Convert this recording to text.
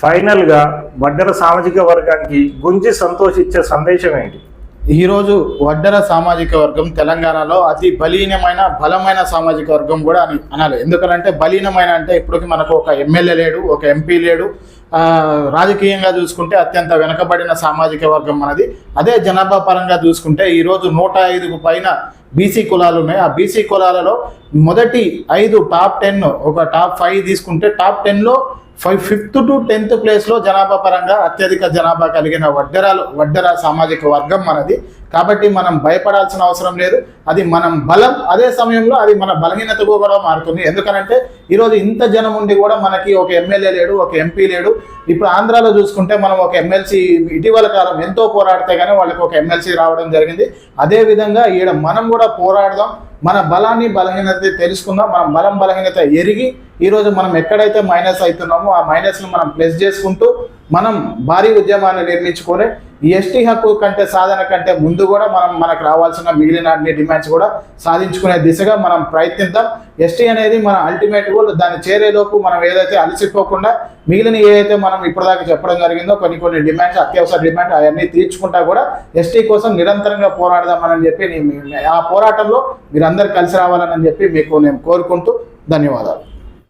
ఫైనల్గా వడ్డెర సామాజిక వర్గానికి గుంజి సంతోషించే సందేశం ఏంటి? ఈరోజు వడ్డర సామాజిక వర్గం తెలంగాణలో అతి బలీనమైన బలమైన సామాజిక వర్గం కూడా అని అనాలి. ఎందుకంటే బలీనమైన అంటే ఇప్పటికి మనకు ఒక ఎమ్మెల్యే లేడు ఒక ఎంపీ లేడు. రాజకీయంగా చూసుకుంటే అత్యంత వెనకబడిన సామాజిక వర్గం మనది. అదే జనాభా పరంగా చూసుకుంటే ఈరోజు నూట ఐదుకు పైన బీసీ కులాలు ఉన్నాయి. ఆ బీసీ కులాలలో మొదటి ఐదు టాప్ టెన్ ఒక టాప్ ఫైవ్ తీసుకుంటే టాప్ టెన్లో ఫైవ్ ఫిఫ్త్ టు టెన్త్ ప్లేస్లో జనాభా పరంగా అత్యధిక జనాభా కలిగిన వడ్డెరాలు వడ్డెర సామాజిక వర్గం మనది. కాబట్టి మనం భయపడాల్సిన అవసరం లేదు. అది మనం బలం అదే సమయంలో అది మన బలహీనతగా కూడా మారుతుంది. ఎందుకనంటే ఈరోజు ఇంత జనం ఉండి కూడా మనకి ఒక ఎమ్మెల్యే లేడు ఒక ఎంపీ లేడు. ఇప్పుడు ఆంధ్రాలో చూసుకుంటే మనం ఒక ఎమ్మెల్సీ ఇటీవల కాలం ఎంతో పోరాడితే కానీ వాళ్ళకి ఒక ఎమ్మెల్సీ రావడం జరిగింది. అదే విధంగా ఈడ మనం కూడా పోరాడదాం. మన బలాన్ని బలహీనత తెలుసుకుందాం. మనం బలం బలహీనత ఎరిగి ఈరోజు మనం ఎక్కడైతే మైనస్ అవుతున్నామో ఆ మైనస్ను మనం ప్లస్ చేసుకుంటూ మనం భారీ ఉద్యమాన్ని నిర్మించుకొని ఈ ఎస్టీ హక్కు కంటే సాధన కంటే ముందు కూడా మనం మనకు రావాల్సిన మిగిలిన అన్ని డిమాండ్స్ కూడా సాధించుకునే దిశగా మనం ప్రయత్నిద్దాం. ఎస్టీ అనేది మన అల్టిమేట్ గోల్. దాన్ని చేరేలోపు మనం ఏదైతే అలసిపోకుండా మిగిలిన ఏదైతే మనం ఇప్పటిదాకా చెప్పడం జరిగిందో కొన్ని కొన్ని డిమాండ్స్ అత్యవసర డిమాండ్ అవన్నీ తీర్చుకుంటా కూడా ఎస్టీ కోసం నిరంతరంగా పోరాడదామని చెప్పి నేను ఆ పోరాటంలో మీరందరూ కలిసి రావాలని చెప్పి మీకు నేను కోరుకుంటూ ధన్యవాదాలు.